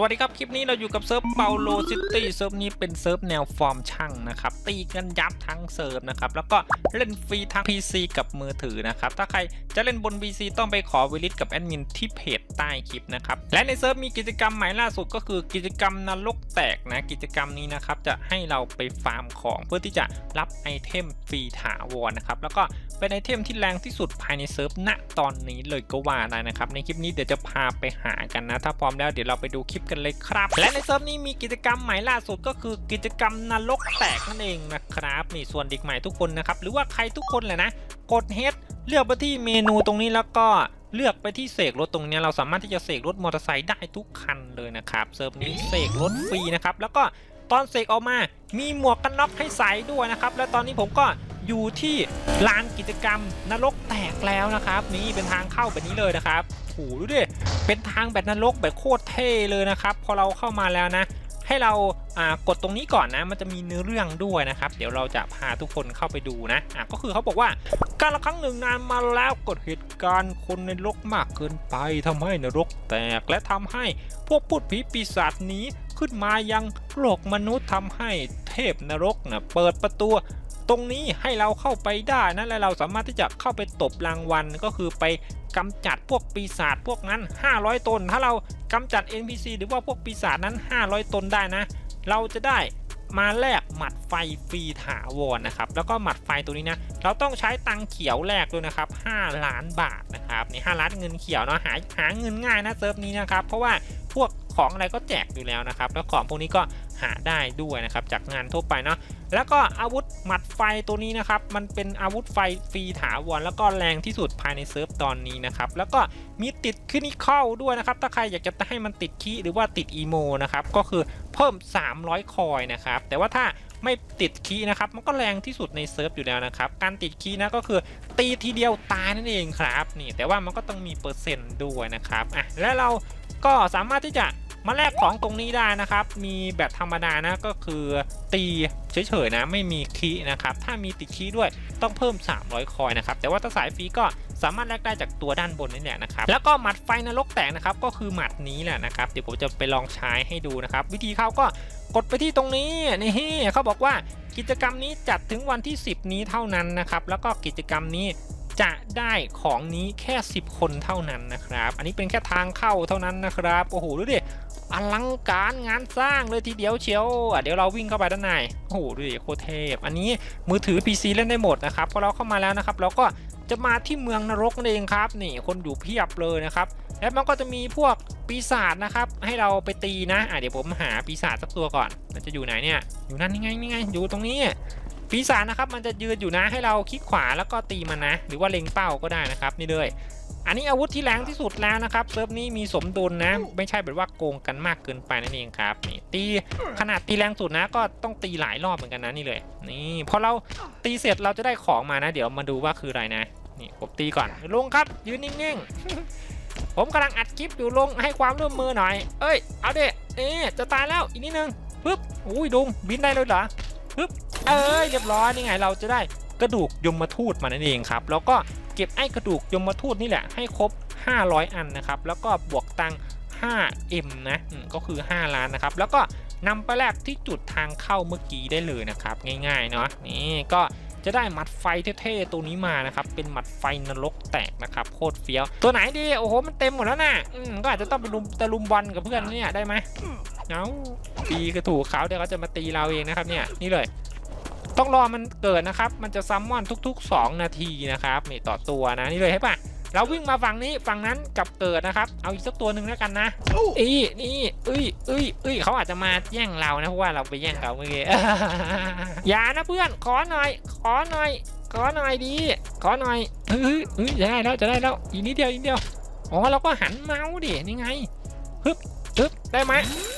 สวัสดีครับ คลิปนี้เราอยู่กับเซิร์ฟเปาโลซิตี้เซิร์ฟนี้เป็นเซิร์ฟแนวฟอร์มช่างนะครับ ตีกันยับทั้งเซิร์ฟนะครับ แล้วก็เล่นฟรีทั้ง PC กับมือถือนะครับ ถ้าใครจะเล่นบน PC ต้องไปขอวิลิตกับแอดมินที่เพจใต้คลิปนะครับ และในเซิร์ฟมีกิจกรรมใหม่ล่าสุดก็คือกิจกรรมนรกแตกนะ กิจกรรมนี้นะครับจะให้เราไปฟาร์มของเพื่อที่จะรับไอเทมฟรีถาวรนะครับแล้วก็ เป็นไอเทมที่แรงที่สุดภายในเซิร์ฟณตอนนี้เลยก็ว่าได้นะครับ ในคลิปนี้เดี๋ยวจะพาไปหากันนะ ถ้าพร้อมแล้วเดี๋ยวเราไปดูคลิปกันเลยครับ และในเซิร์ฟนี้มีกิจกรรมใหม่ล่าสุดก็คือกิจกรรมนรกแตกนั่นเองนะครับนี่ส่วนเด็กใหม่ทุกคนนะครับหรือว่าใครทุกคนเลยนะกดเฮดเลือกไปที่เมนูตรงนี้แล้วก็เลือกไปที่เสกรถตรงนี้เราสามารถที่จะเสกรถมอเตอร์ไซค์ได้ทุกคันเลยนะครับเซิร์ฟนี้เสกรถฟรีนะครับแล้วก็ตอนเสกออกมา มีหมวกกันน็อกให้ใส่ด้วยนะครับ และตอนนี้ผมก็ อยู่ที่ลานกิจกรรมนรกแตกแล้วนะครับ นี่เป็นทางเข้าแบบนี้เลยนะครับโอ้โหดูดิเป็นทางแบบนรกแบบโคตรเท่เลยนะครับ พอเราเข้ามาแล้วนะ ให้เรากดตรงนี้ก่อนนะ มันจะมีเนื้อเรื่องด้วยนะครับ เดี๋ยวเราจะพาทุกคนเข้าไปดูนะะก็คือเขาบอกว่าการละครั้งหนึ่งนานมาแล้วเกิดเหตุการณ์คนในนรกมากเกินไปทำให้นรกแตกและทำให้พวกพูดผีปีศาจนี้ขึ้นมายังโลกมนุษย์ทำให้เทพนรกนะเปิดประตู ตรงนี้ให้เราเข้าไปได้นะและเราสามารถที่จะเข้าไปตบรางวัลก็คือไปกำจัดพวกปีศาจพวกนั้น 500 ตน ถ้าเรากำจัด NPC หรือว่าพวกปีศาจนั้น 500 ตนได้นะ เราจะได้มาแลกหมัดไฟฟรีถาวรนะครับแล้วก็หมัดไฟตัวนี้นะเราต้องใช้ตังเขียวแลกด้วยนะครับ 5 ล้านบาทนะครับนี่5ล้านเงินเขียวเนาะหาหาเงินง่ายนะเซิร์ฟนี้นะครับเพราะว่าพวก ของอะไรก็แจกอยู่แล้วนะครับ แล้วของพวกนี้ก็หาได้ด้วยนะครับจากงานทั่วไปเนาะแล้วก็อาวุธหมัดไฟตัวนี้นะครับ มันเป็นอาวุธไฟฟรีถาวรแล้วก็แรงที่สุดภายในเซิร์ฟตอนนี้นะครับแล้วก็มีติดขึ้นอีเข้าด้วยนะครับ ถ้าใครอยากจะให้มันติดคีหรือว่าติดอีโมนะครับก็คือเพิ่ม 300 คอยนะครับแต่ว่าถ้าไม่ติดคีนะครับมันก็แรงที่สุดในเซิร์ฟอยู่แล้วนะครับการติดคีนะก็คือตีทีเดียวตายนั่นเองครับนี่แต่ว่ามันก็ต้องมีเปอร์เซ็นต์ด้วยนะครับอะและเราก็สามารถที่จะ มาแลกของตรงนี้ได้นะครับ มีแบบธรรมดานะก็คือตีเฉยๆนะไม่มีคีนะครับ ถ้ามีติดคีด้วยต้องเพิ่ม 300 คอยนะครับ แต่ว่าถ้าสายฟรีก็สามารถแลกได้จากตัวด้านบนนี่แหละนะครับ แล้วก็หมัดไฟนรกแตกนะครับ ก็คือหมัดนี้แหละนะครับ เดี๋ยวผมจะไปลองใช้ให้ดูนะครับ วิธีเข้าก็กดไปที่ตรงนี้นี่เขาบอกว่ากิจกรรมนี้จัดถึงวันที่ 10 นี้เท่านั้นนะครับ แล้วก็กิจกรรมนี้จะได้ของนี้แค่ 10 คนเท่านั้นนะครับ อันนี้เป็นแค่ทางเข้าเท่านั้นนะครับ โอ้โห ดูดิ อลังการงานสร้างเลยทีเดียวเชียวอะเดี๋ยวเราวิ่งเข้าไปด้านในโอ้โหดูดิโคเทพ อันนี้มือถือ PC เล่นได้หมดนะครับพอเราเข้ามาแล้วนะครับ เราก็จะมาที่เมืองนรกนั่นเองครับ นี่คนอยู่เพียบเลยนะครับ แล้วมันก็จะมีพวกปีศาจนะครับ ให้เราไปตีนะอะเดี๋ยวผมหาปีศาจสักตัวก่อนมันจะอยู่ไหนเนี่ย อยู่นั่นนี่ไงนี่ไงอยู่ตรงนี้ปีศาจนะครับมันจะยืนอยู่นะให้เราคลิกขวาแล้วก็ตีมันนะ หรือว่าเล็งเป้าก็ได้นะครับ นี่เลย อันนี้อาวุธที่แรงที่สุดแล้วนะครับเซิร์ฟนี้มีสมดุลนะ ไม่ใช่แบบว่าโกงกันมากเกินไปนั่นเองครับนี่ตีขนาดตีแรงสุดนะ ก็ต้องตีหลายรอบเหมือนกันนะนี่เลย นี่พอเราตีเสร็จเราจะได้ของมานะ เดี๋ยวมาดูว่าคืออะไรนะนี่ผมตีก่อนลุงครับ ยืนนิ่งๆ ผมกำลังอัดคลิปอยู่ลงให้ความร่วมมือหน่อย เอ้ยเอาเด็เอ๊จะตายแล้วอีกนิดนึงปึ๊บอุ้ยดุงบินได้เลยเหรอปึ๊บเอ้ยเรียบร้อยนี่ไงเราจะได้กระดูกยมมาทูตมานั่นเองครับ แล้วก็ เก็บไอ้กระดูกยมทูตนี่แหละให้ครบ 500 อันนะครับ แล้วก็บวกตัง 5M นะก็คือ 5 ล้านนะครับ แล้วก็นำไปแลกที่จุดทางเข้าเมื่อกี้ได้เลยนะครับ ง่ายๆเนาะนี่ก็จะได้หมัดไฟเท่ๆตัวนี้มานะครับ เป็นหมัดไฟนรกแตกนะครับ โคตรเฟี้ยว ตัวไหนดี โอ้โห มันเต็มหมดแล้วนะอืมก็อาจจะต้องไปลุมตะลุมบอลกับเพื่อนเนี่ยได้ไหมเอาตีกระถูกเขาเดี๋ยวเขาจะมาตีเราเองนะครับเนี่ยนี่เลย ต้องรอมันเกิดนะครับ มันจะซัมมอนทุก ๆ 2 นาทีนะครับนี่ต่อตัวนะนี่เลยให้ปะเราวิ่งมาฝั่งนี้ฝั่งนั้นกับเกิดนะครับ เอาอีกสักตัวหนึ่งแล้วกันนะอีนี่เอ้ยเอ้ยเอ้ยเขาอาจจะมาแย่งเรานะเพราะว่าเราไปแย่งเขาเมื่อกี้อย่านะเพื่อนขอหน่อย ขอหน่อย ขอหน่อยดี ขอหน่อยเฮ้ยเฮ้ยจะได้แล้วจะได้แล้วอีกนิดเดียวอีกนิดเดียวอ๋อเราก็หันเมาส์ดินี่ไงฮึบฮึบได้ไหม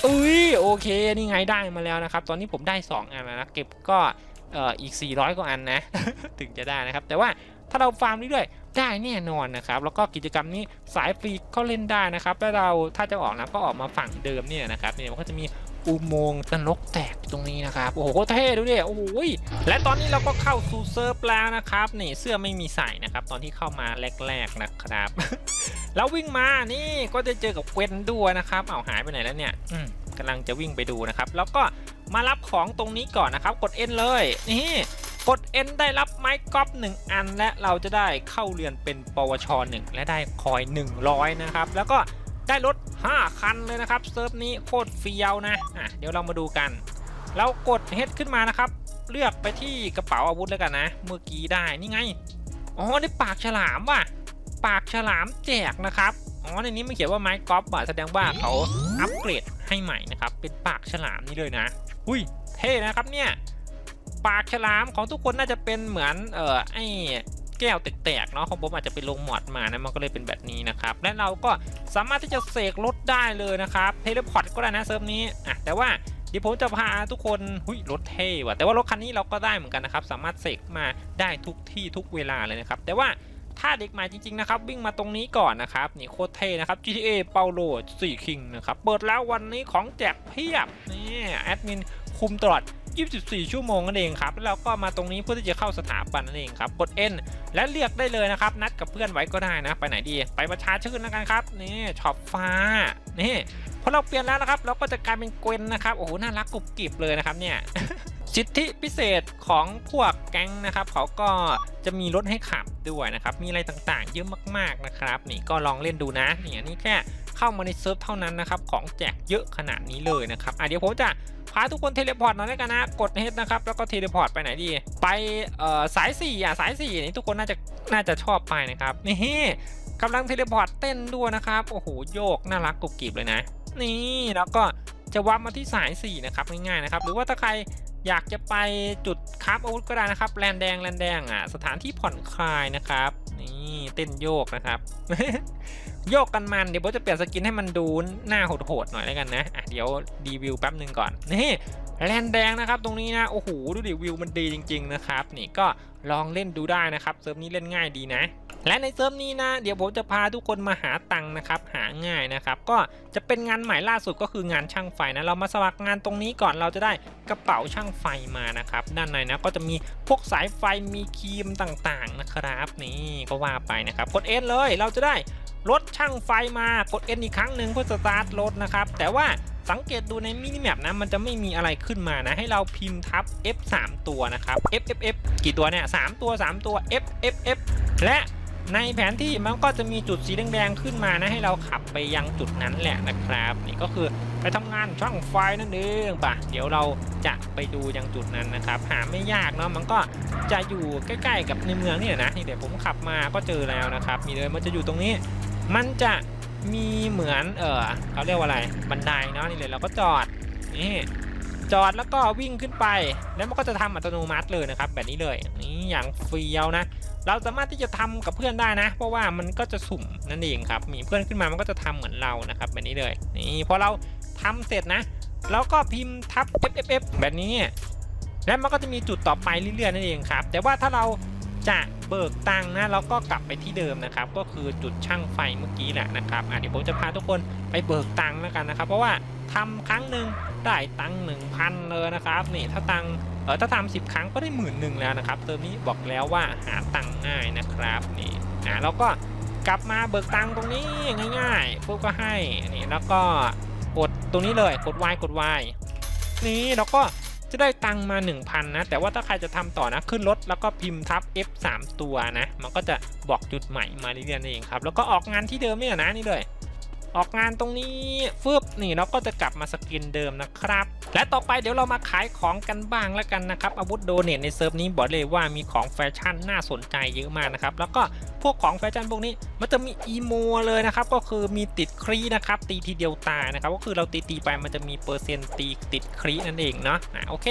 อุ้ยโอเคนี่ไงได้มาแล้วนะครับ ตอนนี้ผมได้สองอันแล้วนะเก็บก็เอ่ออีก 400 กว่าอันนะ ถึงจะได้นะครับ แต่ว่าถ้าเราฟาร์มเรื่อยๆได้แน่นอนนะครับ แล้วก็กิจกรรมนี้สายฟรีก็เล่นได้นะครับ แล้วเราถ้าจะออกนะก็ออกมาฝั่งเดิมเนี่ยนะครับเนี่ยมันก็จะมีอุโมงค์นรกแตกตรงนี้นะครับ โอ้โหโคตรเท่ดูดิโอ้โหยและตอนนี้เราก็เข้าสู่เซิร์ฟแล้วนะครับนี่เสื้อไม่มีใส่นะครับ ตอนที่เข้ามาแรกๆนะครับ แล้ววิ่งมานี่ก็จะเจอกับเกวนด้วยนะครับเอาหายไปไหนแล้วเนี่ยอืมกำลังจะวิ่งไปดูนะครับ แล้วก็ มารับของตรงนี้ก่อนนะครับ กด N เลยนี่กด N ได้รับไม้กอล์ฟ1อัน และเราจะได้เข้าเรียนเป็นปวช 1 และได้คอย 100 นะครับ แล้วก็ได้รถ 5 คันเลยนะครับเซิร์ฟนี้โคตรเฟี้ยวนะอะเดี๋ยวเรามาดูกัน เรากด H ขึ้นมานะครับ เลือกไปที่กระเป๋าอาวุธแล้วกันนะ เมื่อกี้ได้นี่ไงอ๋อนี่ปากฉลามว่ะปากฉลามแจกนะครับอ๋อในนี้มันเขียนว่าไม้กอล์ฟอะแสดงว่าเขาอัปเกรดให้ใหม่นะครับเป็นปากฉลามนี่เลยนะ อุ้ยเท่นะครับเนี่ย ปากฉลามของทุกคนน่าจะเป็นเหมือนเอ่อไอ้แก้วแตกๆเนาะของผมอาจจะไปลงหมอดมานะมันก็เลยเป็นแบบนี้นะครับ และเราก็สามารถที่จะเสกรถได้เลยนะครับเทเลพอร์ตก็ได้นะเซิร์ฟนี้อะแต่ว่าเดี๋ยวผมจะพาทุกคนหุยรถเท่ว่ะแต่ว่ารถคันนี้เราก็ได้เหมือนกันนะครับ สามารถเสกมาได้ทุกที่ทุกเวลาเลยนะครับ แต่ว่า ถ้าเด็กใหม่จริงๆนะครับวิ่งมาตรงนี้ก่อนนะครับนี่โคตรเท่นะครับ GTA เปาโล4 King นะครับเปิดแล้ววันนี้ของแจกเพียบนี่แอดมินคุมตลอด 24 ชั่วโมงนั่นเองครับ แล้วเราก็มาตรงนี้เพื่อที่จะเข้าสถาบันนั่นเองครับ กด N และเลือกได้เลยนะครับ นัดกับเพื่อนไว้ก็ได้นะ ไปไหนดี ไปประชาชื่นแล้วกันครับ นี่ช็อปฟ้า นี่พอเราเปลี่ยนแล้วนะครับ เราก็จะกลายเป็นเกวนนะครับ โอ้โห น่ารักกรุบกริบเลยนะครับเนี่ย สิทธิพิเศษของพวกแก๊งนะครับ เขาก็จะมีรถให้ขับด้วยนะครับ มีอะไรต่างๆ เยอะมากๆนะครับ นี่ก็ลองเล่นดูนะนี่อันนี้แค่เข้ามาในเซิร์ฟเท่านั้นนะครับ ของแจกเยอะขนาดนี้เลยนะครับอะเดี๋ยวผมจะพาทุกคนเทเลพอร์ตหน่อยแล้วกันนะ กดเฮดนะครับ แล้วก็เทเลพอร์ตไปไหนดี ไปเอ่อสาย4อะสาย4นี่ทุกคนน่าจะน่าจะชอบไปนะครับนี่กำลังเทเลพอร์ตเต้นด้วยนะครับโอ้โหโยกน่ารักกุบกิบเลยนะ นี่แล้วก็จะวับมาที่สาย4นะครับง่ายๆนะครับหรือว่าถ้าใคร อยากจะไปจุดคราฟอาวุธก็ได้นะครับแลนแดงแลนแดงอะสถานที่ผ่อนคลายนะครับนี่เต้นโยกนะครับ โยกกันมันเดี๋ยวผมจะเปลี่ยนสกินให้มันดูหน้าโหดๆหน่อยแล้วกันนะอะเดี๋ยวรีวิวแป๊บหนึ่งก่อนนี่แลนแดงนะครับตรงนี้นะโอ้โหดูดิวิวมันดีจริง ๆนะครับ นี่ก็ลองเล่นดูได้นะครับเซิร์ฟนี้เล่นง่ายดีนะ และในเซิร์ฟนี้นะ เดี๋ยวผมจะพาทุกคนมาหาตังค์นะครับ หาง่ายนะครับ ก็จะเป็นงานใหม่ล่าสุดก็คืองานช่างไฟนะ เรามาสมัครงานตรงนี้ก่อนเราจะได้กระเป๋าช่างไฟมานะครับ ด้านในนะก็จะมีพวกสายไฟมีครีมต่างๆนะครับ นี่ก็ว่าไปนะครับกดเอ็นเลยเราจะได้รถช่างไฟมากดเอ็นอีกครั้งหนึ่งเพื่อสตาร์ทรถนะครับ แต่ว่าสังเกตดูในมินิแมปนะมันจะไม่มีอะไรขึ้นมานะ ให้เราพิมพ์ทับ F 3ตัวนะครับ F F F กี่ตัวเนี่ย3ตัว 3 ตัว F F F และ ในแผนที่มันก็จะมีจุดสีแดงๆขึ้นมานะให้เราขับไปยังจุดนั้นแหละนะครับนี่ก็คือไปทำงานช่างไฟนั่นเองป่ะเดี๋ยวเราจะไปดูยังจุดนั้นนะครับ หาไม่ยากเนาะมันก็จะอยู่ใกล้ ๆ กับในเมืองนี่แหละนะนี่เดี๋ยวผมขับมาก็เจอแล้วนะครับมีเลยมันจะอยู่ตรงนี้ มันจะมีเหมือนเออเขาเรียกว่าอะไรบันไดเนาะนี่เลยเราก็จอดนี่ จอดแล้วก็วิ่งขึ้นไป แล้วมันก็จะทำอัตโนมัติเลยนะครับ แบบนี้เลยนี่อย่างเฟี้ยวนะ เราสามารถที่จะทำกับเพื่อนได้นะ เพราะว่ามันก็จะสุ่มนั่นเองครับ มีเพื่อนขึ้นมามันก็จะทำเหมือนเรานะครับ แบบนี้เลยนี่พอเราทำเสร็จนะแล้วก็พิมพ์ทับ F F F แบบนี้ แล้วมันก็จะมีจุดต่อไปเรื่อยๆนั่นเองครับ แต่ว่าถ้าเรา จะเบิกตังค์นะเราก็กลับไปที่เดิมนะครับ ก็คือจุดช่างไฟเมื่อกี้แหละนะครับอะเดี๋ยวผมจะพาทุกคนไปเบิกตังค์แล้วกันนะครับ เพราะว่าทำครั้งหนึ่งได้ตังค์หนึ่งพันเลยนะครับนี่ถ้าตังค์เออถ้าทำสิบครั้งก็ได้หมื่นหนึ่งแล้วนะครับเติมนี้บอกแล้วว่าหาตังค์ง่ายนะครับนี่อะแล้วก็กลับมาเบิกตังค์ตรงนี้ง่ายๆพวกก็ให้นี่แล้วก็กดตรงนี้เลยกด Y กด Y นี่แล้วก็ จะได้ตังมา 1,000 นะ แต่ว่าถ้าใครจะทำต่อนะ ขึ้นรถแล้วก็พิมพ์ทับ F 3ตัวนะ มันก็จะบอกจุดใหม่มาเรื่อยๆนั่นเองครับ แล้วก็ออกงานที่เดิมเนี่ยนะนี่เลย ออกงานตรงนี้ฟึบนี่เราก็จะกลับมาสกินเดิมนะครับ และต่อไปเดี๋ยวเรามาขายของกันบ้างแล้วกันนะครับอาวุธโดเนทในเซิร์ฟนี้บอกเลยว่ามีของแฟชั่นน่าสนใจเยอะมากนะครับแล้วก็พวกของแฟชั่นพวกนี้มันจะมีอีโมเลยนะครับก็คือมีติดครีนะครับตีทีเดียวตายนะครับก็คือเราตีตีไปมันจะมีเปอร์เซ็นต์ตีติดครีนั่นเองเนาะอะโอเค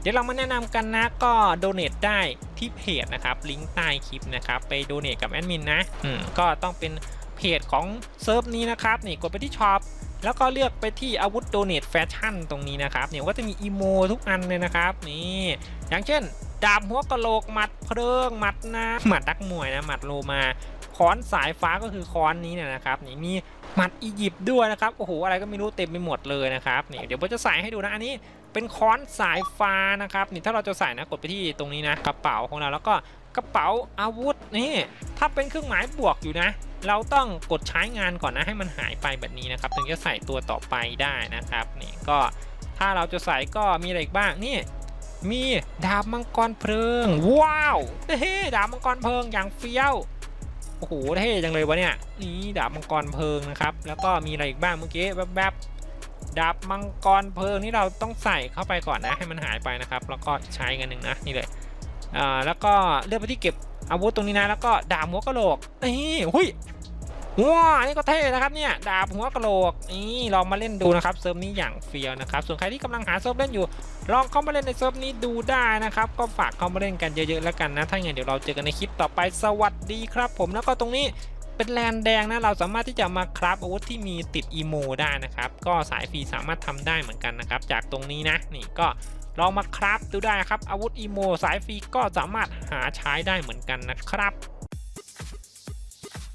เดี๋ยวเรามาแนะนำกันนะก็โดเนทได้ที่เพจนะครับลิงก์ใต้คลิปนะครับไปโดเนทกับแอดมินนะอืมก็ต้องเป็น เพจของเซิร์ฟนี้นะครับนี่กดไปที่ช็อปแล้วก็เลือกไปที่อาวุธโดเนทแฟชั่นตรงนี้นะครับเนี่ยก็จะมีอีโมทุกอันเลยนะครับนี่อย่างเช่น ดาบหัวกะโหลกหมัดเพลิงหมัดน้ำหมัดดักมวยนะหมัดโลมาค้อนสายฟ้าก็คือค้อนนี้เนี่ยนะครับนี่มีหมัดอียิปต์ด้วยนะครับโอ้โหอะไรก็ไม่รู้เต็มไปหมดเลยนะครับนี่เดี๋ยวผมจะใส่ให้ดูนะอันนี้ เป็นค้อนสายฟ้านะครับนี่ถ้าเราจะใส่นะกดไปที่ตรงนี้นะกระเป๋าของเราแล้วก็กระเป๋าอาวุธนี่ถ้าเป็นเครื่องหมายบวกอยู่นะ เราต้องกดใช้งานก่อนนะให้มันหายไปแบบนี้นะครับถึงจะใส่ตัวต่อไปได้นะครับนี่ก็ถ้าเราจะใส่ก็มีอะไรอีกบ้างนี่มีดาบมังกรเพลิง ว้าวเท่ดาบมังกรเพลิงอย่างเฟี้ยวโอ้โหเท่จังเลยวะเนี่ยนี่ดาบมังกรเพลิงนะครับแล้วก็มีอะไรอีกบ้างเมื่อกี้แบบแบบๆ ดาบมังกรเพลิงนี่เราต้องใส่เข้าไปก่อนนะให้มันหายไปนะครับ แล้วก็ใช้กันหนึ่งนะนี่เลยอ่าแล้วก็เลือกไปที่เก็บอาวุธตรงนี้นะ แล้วก็ดาบหัวกะโหลกนี่หุยว้าวนี่ก็เท่นะครับเนี่ยดาบหัวกะโหลกนี่ลองมาเล่นดูนะครับเซิร์ฟนี้อย่างเฟียวนะครับส่วนใครที่กำลังหาเซิร์ฟเล่นอยู่ ลองเข้ามาเล่นในเซิร์ฟนี้ดูได้นะครับ ก็ฝากเข้ามาเล่นกันเยอะๆแล้วกันนะ ถ้าอย่างเดี๋ยวเราเจอกันในคลิปต่อไปสวัสดีครับ ผมแล้วก็ตรงนี้ เป็นแลนแดงนะเราสามารถที่จะมาคราฟอาวุธที่มีติดอีโมได้นะครับ ก็สายฟรีสามารถทำได้เหมือนกันนะครับ จากตรงนี้นะนี่ก็ลองมาคราฟดูได้ครับอาวุธอีโมสายฟรีก็สามารถหาใช้ได้เหมือนกันนะครับ